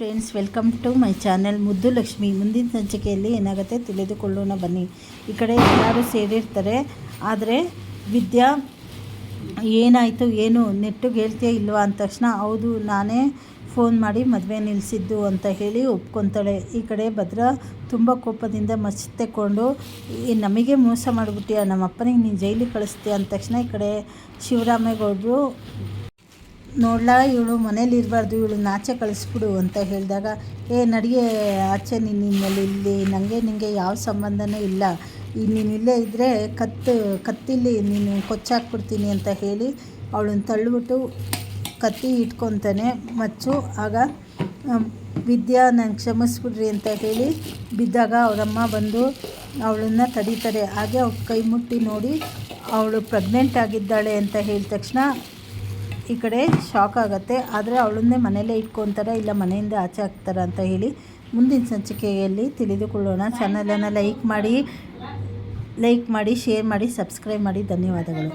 Friends welcome to my channel Muddu Lakshmi ಮುಂದಿನ ಸಂಚಿಕೆಯಲ್ಲಿ ಏನಾಗುತ್ತೆ ತಿಳಿದುಕೊಳ್ಳೋಣ ಬನ್ನಿ. ಈ ಕಡೆ ಎಲ್ಲರೂ ಸೇರಿರ್ತಾರೆ. ಆದರೆ ವಿದ್ಯಾ ಏನಾಯಿತು, ಏನು ನೆಟ್ಟು ಹೇಳ್ತೀಯ ಇಲ್ವಾ ಅಂದ ತಕ್ಷಣ, ಹೌದು, ನಾನೇ ಫೋನ್ ಮಾಡಿ ಮದುವೆ ನಿಲ್ಲಿಸಿದ್ದು ಅಂತ ಹೇಳಿ ಒಪ್ಕೊತಾಳೆ. ಈ ಕಡೆ ಭದ್ರ ತುಂಬ ಕೋಪದಿಂದ ಮಚ್ಚೆಕೊಂಡು ಈ ನಮಗೆ ಮೋಸ ಮಾಡಿಬಿಟ್ಟಿಯ ನಮ್ಮ ಅಪ್ಪನಿಗೆ ನೀನು ಜೈಲಿಗೆ ಕಳಿಸ್ತೀಯ? ಅಂದ ತಕ್ಷಣ ಈ ಕಡೆ ಶಿವರಾಮೇಗೌಡರು ನೋಡ್ಲಾ, ಇವಳು ಮನೇಲಿ ಇರಬಾರ್ದು, ಇವಳು ನಾಚೆ ಕಳಿಸ್ಬಿಡು ಅಂತ ಹೇಳಿದಾಗ, ಏ ನಡಿಗೆ ಆಚೆ ನೀನು ನಿನ್ನಲ್ಲಿ ಇಲ್ಲಿ ನನಗೆ ನಿನಗೆ ಯಾವ ಸಂಬಂಧನೂ ಇಲ್ಲ. ಈ ನೀನು ಇಲ್ಲೇ ಇದ್ದರೆ ಕತ್ತು, ಕತ್ತಿಲಿ ನೀನು ಕೊಚ್ಚಾಕ್ಬಿಡ್ತೀನಿ ಅಂತ ಹೇಳಿ ಅವಳನ್ನು ತಳ್ಳಿಬಿಟ್ಟು ಕತ್ತಿ ಇಟ್ಕೊತಾನೆ. ಮಚ್ಚು, ಆಗ ವಿದ್ಯಾ, ನಂಗೆ ಕ್ಷಮಿಸ್ಬಿಡ್ರಿ ಅಂತ ಹೇಳಿ ಬಿದ್ದಾಗ ಅವರಮ್ಮ ಬಂದು ಅವಳನ್ನು ತಡೀತಾರೆ. ಹಾಗೆ ಅವ್ರ ಕೈ ಮುಟ್ಟಿ ನೋಡಿ, ಅವಳು ಪ್ರೆಗ್ನೆಂಟ್ ಆಗಿದ್ದಾಳೆ ಅಂತ ಹೇಳಿದ ತಕ್ಷಣ ಈ ಕಡೆ ಶಾಕ್ ಆಗುತ್ತೆ. ಆದರೆ ಅವಳನ್ನೇ ಮನೇಲೇ ಇಟ್ಕೊತಾರೆ, ಇಲ್ಲ ಮನೆಯಿಂದ ಆಚೆ ಹಾಕ್ತಾರೆ ಅಂತ ಹೇಳಿ ಮುಂದಿನ ಸಂಚಿಕೆಯಲ್ಲಿ ತಿಳಿದುಕೊಳ್ಳೋಣ. ಚಾನಲನ್ನು ಲೈಕ್ ಮಾಡಿ ಲೈಕ್ ಮಾಡಿ ಶೇರ್ ಮಾಡಿ ಸಬ್ಸ್ಕ್ರೈಬ್ ಮಾಡಿ. ಧನ್ಯವಾದಗಳು.